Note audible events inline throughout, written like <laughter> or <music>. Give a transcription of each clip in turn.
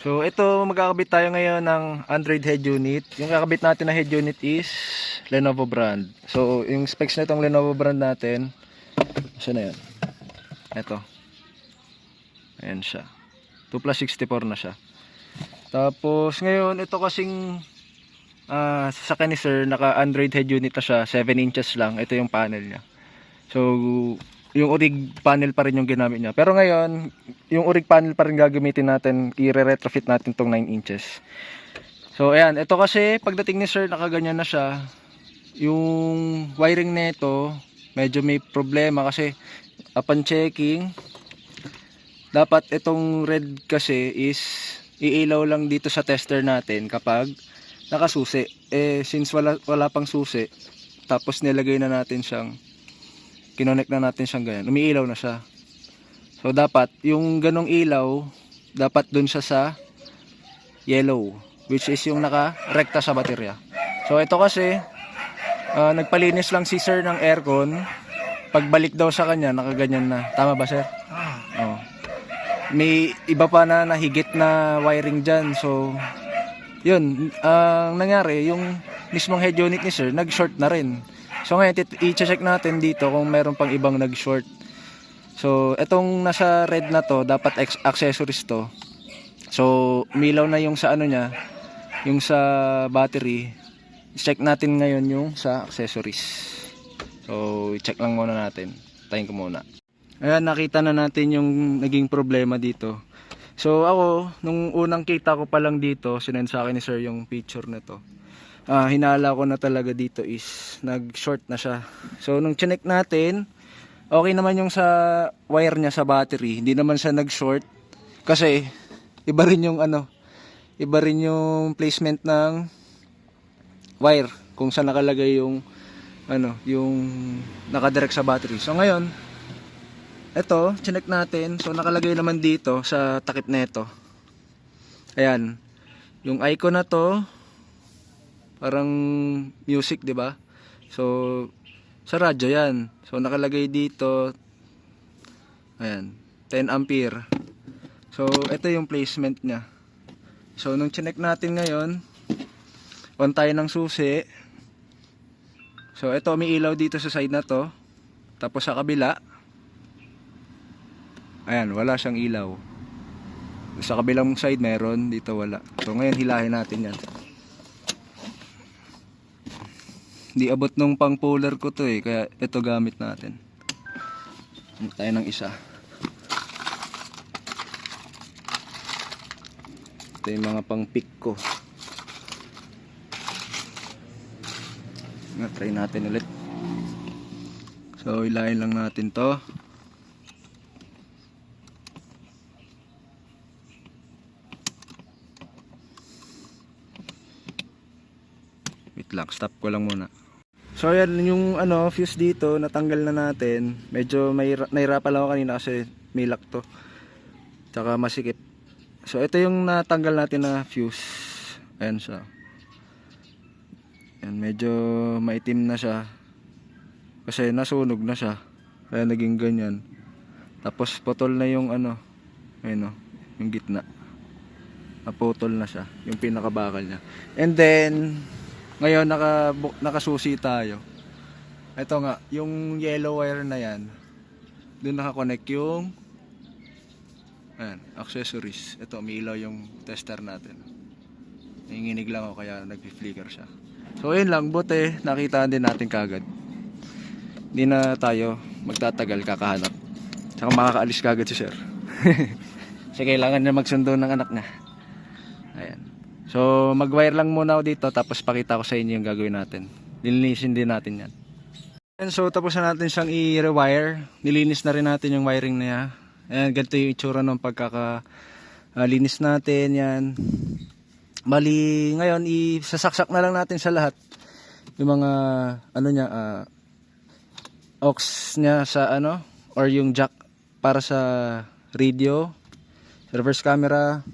So ito magkakabit tayo ngayon ng Android head unit. Yung kakabit natin na head unit is Lenovo brand. So yung specs nitong Lenovo brand natin, saan na yan? Ito. Ayan siya. 2 plus 64 na siya. Tapos ngayon ito kasing ah sa ni sir naka Android head unit na siya, 7 inches lang. Ito yung panel niya. So yung orig panel pa rin yung ginamit niya. Pero ngayon, yung orig panel pa rin gagamitin natin, i-retrofit natin tong 9 inches. So ayan, ito kasi pagdating ni sir nakaganyan na siya. Yung wiring nito medyo may problema kasi upon checking dapat itong red kasi is iilaw lang dito sa tester natin kapag nakasusi. Eh since wala wala pang susi, tapos nilagay na natin siyang kinonek na natin siyang ganyan. Umiilaw na siya. So dapat yung ganong ilaw dapat dun siya sa yellow which is yung naka-rekta sa baterya. So ito kasi ah, nagpalinis lang si sir ng aircon. Pagbalik daw sa kanya nakaganyan na. Tama ba sir? Oh. May iba pa na nahigit na wiring dyan. So, yun. Ang nangyari, yung mismong head unit ni sir, nag-short na rin. So, ngayon, i-check natin dito kung meron pang ibang nag-short. So, etong nasa red na to, dapat accessories to. So, umilaw na yung sa ano niya, yung sa battery. Check natin ngayon yung sa accessories. So, i-check lang muna natin. Tayin ko muna. Ayan, nakita na natin yung naging problema dito. So ako, nung unang kita ko pa lang dito, sinend sa akin ni sir yung picture na to. Ah, hinala ko na talaga dito is nag-short na siya. So nung chinek natin, okay naman yung sa wire niya sa battery. Hindi naman siya nag-short. Kasi iba rin yung ano, iba rin yung placement ng wire kung saan nakalagay yung ano, yung nakadirect sa battery. So ngayon, ito, chinek natin. So nakalagay naman dito sa takip nito. Ayan. Yung icon na to parang music, 'di ba? So sa radyo 'yan. So nakalagay dito ayan, 10 ampere. So ito yung placement niya. So nung chinek natin ngayon, on tayo ng susi. So ito may ilaw dito sa side na to. Tapos sa kabila, Ayan, wala siyang ilaw. Sa kabilang side meron, dito wala. So ngayon hilahin natin yan. Di abot nung pang polar ko to eh, kaya ito gamit natin. Ano tayo ng isa. Ito yung mga pang pick ko. Nga, try natin ulit. So hilahin lang natin to. Lang, stop ko lang muna. So yan yung ano, fuse dito, natanggal na natin. Medyo may nahirapan lang ako kanina kasi may lock to. Tsaka masikip. So ito yung natanggal natin na fuse. Ayan siya. Yan, medyo maitim na siya. Kasi nasunog na siya. Kaya naging ganyan. Tapos putol na yung ano, ayun o, yung gitna. Naputol na siya, yung pinakabakal niya. And then, ngayon naka nakasusi tayo. Ito nga, yung yellow wire na yan. Doon nakakonect yung ayan, accessories. Ito, may ilaw yung tester natin. Nanginginig lang ako kaya nag-flicker siya. So, yun lang. Buti, nakita din natin kagad. Hindi na tayo magtatagal kakahanap. Tsaka makakaalis kagad si sir. <laughs> Kasi kailangan niya magsundo ng anak niya. So, mag-wire lang muna ako dito tapos pakita ko sa inyo yung gagawin natin. Nilinisin din natin yan. And so, tapos na natin siyang i-rewire. Nilinis na rin natin yung wiring na yan. Ayan, ganito yung itsura ng pagkaka ah, linis natin yan. Bali, ngayon, isasaksak na lang natin sa lahat. Yung mga, ano niya, ah, aux niya sa ano, or yung jack para sa radio, reverse camera,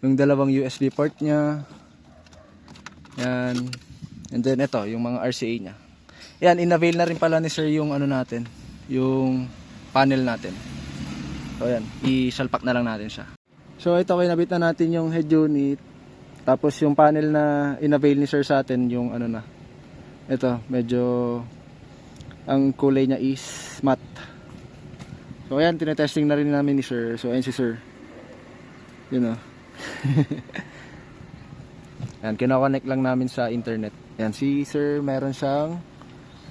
yung dalawang USB port niya. Yan. And then ito, yung mga RCA niya. Yan, inavail na rin pala ni sir yung ano natin, yung panel natin. So yan, isalpak na lang natin siya. So ito kinabit na natin yung head unit. Tapos yung panel na inavail ni sir sa atin yung ano na. Ito, medyo ang kulay niya is matte. So ayan, tinetesting na rin namin ni sir. So ayan si sir. Yun o. <laughs> Ayan, kinoconnect lang namin sa internet. Ayan, si sir meron siyang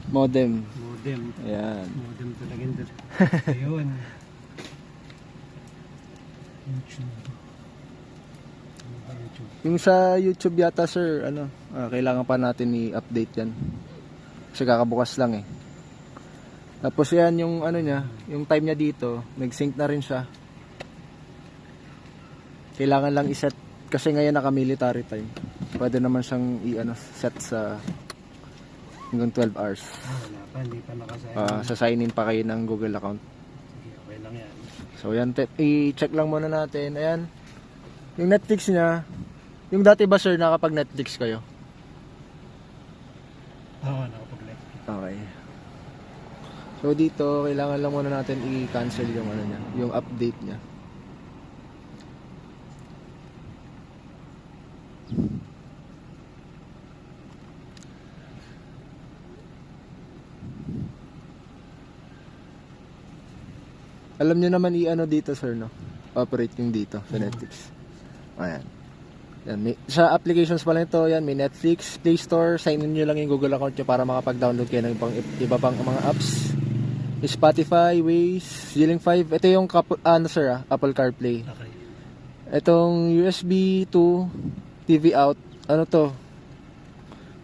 modem. Modem. Ayan. Modem talaga <laughs> yun. Ayun. YouTube. YouTube? Yung sa YouTube yata sir, ano, ah, kailangan pa natin i-update yan. Kasi kakabukas lang eh. Tapos yan yung ano niya, yung time niya dito, nag-sync na rin siya. Kailangan lang iset kasi ngayon naka military time. Pwede naman siyang i-ano set sa hanggang 12 hours. Ah, wala pa. Hindi pa nakasaya. Ah, sa sign in pa kayo ng Google account. Sige, okay lang yan. So yan, i-check lang muna natin. Ayan. Yung Netflix niya, yung dati ba sir nakapag Netflix kayo? Oo, nakapag-like. Okay. So dito, kailangan lang muna natin i-cancel yung ano niya, yung update niya. Alam niyo naman i-ano dito sir no? Operate yung dito sa Netflix. Ayan. Yan, may, sa applications pala ito, yan, may Netflix, Play Store, sign in nyo lang yung Google account nyo para makapag-download kayo ng ibang, iba pang mga apps. May Spotify, Waze, Zilling 5. Ito yung couple, ano sir, ah, Apple CarPlay. Okay. Itong USB to TV out, ano to?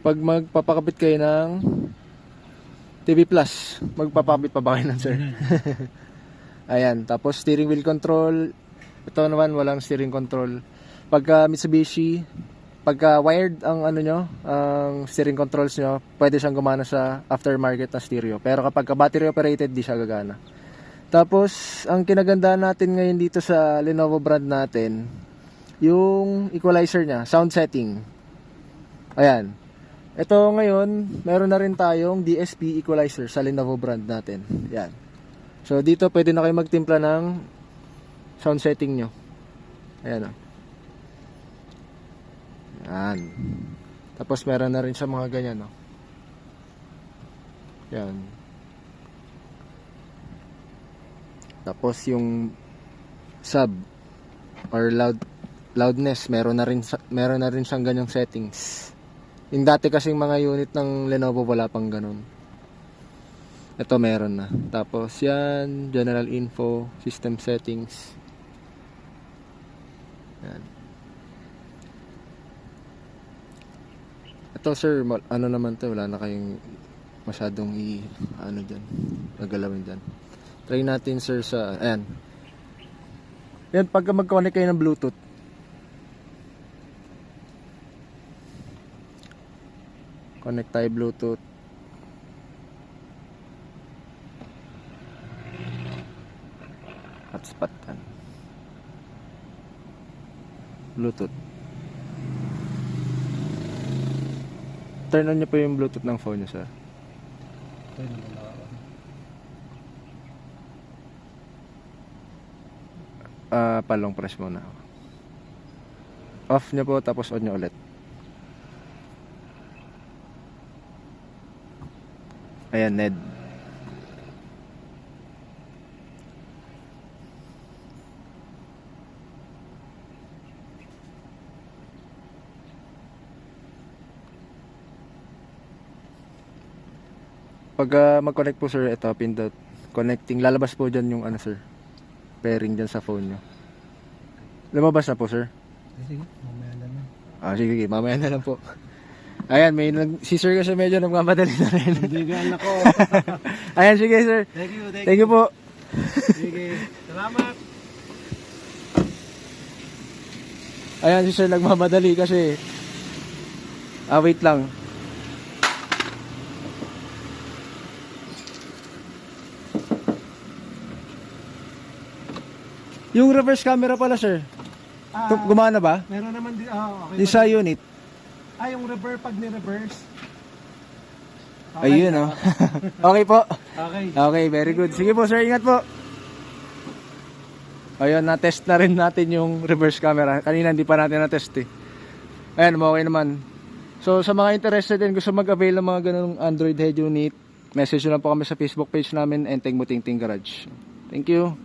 Pag magpapakabit kayo ng TV Plus, magpapakabit pa ba kayo nun, sir? <laughs> Ayan, tapos steering wheel control. Ito naman walang steering control. Pagka Mitsubishi, pagka wired ang ano nyo, ang steering controls nyo, pwede siyang gumana sa aftermarket na stereo. Pero kapag ka battery operated, di siya gagana. Tapos, ang kinagandaan natin ngayon dito sa Lenovo brand natin, yung equalizer niya, sound setting. Ayan. Ito ngayon, meron na rin tayong DSP equalizer sa Lenovo brand natin. Yan. So dito pwede na kayo magtimpla ng sound setting nyo. Ayan o. Yan. Tapos meron na rin sa mga ganyan o. Yan. Tapos yung sub or loud loudness meron na rin meron na rin siyang ganyang settings. Yung dati kasing mga unit ng Lenovo wala pang ganun. Ito meron na. Tapos yan, general info, system settings. Yan. Ito sir, ano naman to, wala na kayong masyadong i ano diyan, gagalawin diyan. Try natin sir sa ayan. Yan pagka mag-connect kayo ng Bluetooth. Connect tayo Bluetooth. Kan bluetooth. Turn on nyo po yung bluetooth ng phone nyo sir. Yun naman ako. ah palong press muna off nyo po tapos on nyo ulit. Ayan Ned Pag ah, mag-connect po sir, ito pindot connecting. Lalabas po dyan yung ano sir, pairing dyan sa phone nyo. Lumabas na po sir. Sige, mamaya na lang. Ah, sige, sige, mamaya na lang po. Ayan, may nag, si sir kasi medyo nagmamadali na rin. Hindi gaan ako. <laughs> Ayan, sige sir. Thank you, thank, Thank you po. Sige. Salamat. Ayan, si sir nagmamadali kasi. Ah, wait lang. Yung reverse camera pala, sir. Ah, Tum- Gumana ba? meron naman din. Ah, okay. Yung sa unit. Ah, yung reverse pag ni-reverse. Ayun, oh. <laughs> okay po. Okay. Okay, very good. Sige po, sir. Ingat po. Ayun, na-test na rin natin yung reverse camera. Kanina hindi pa natin na-test eh. Ayan, okay naman. So sa mga interested din gusto mag-avail ng mga ganung Android head unit, message nyo lang po kami sa Facebook page namin and Ting Muting Ting Garage. Thank you.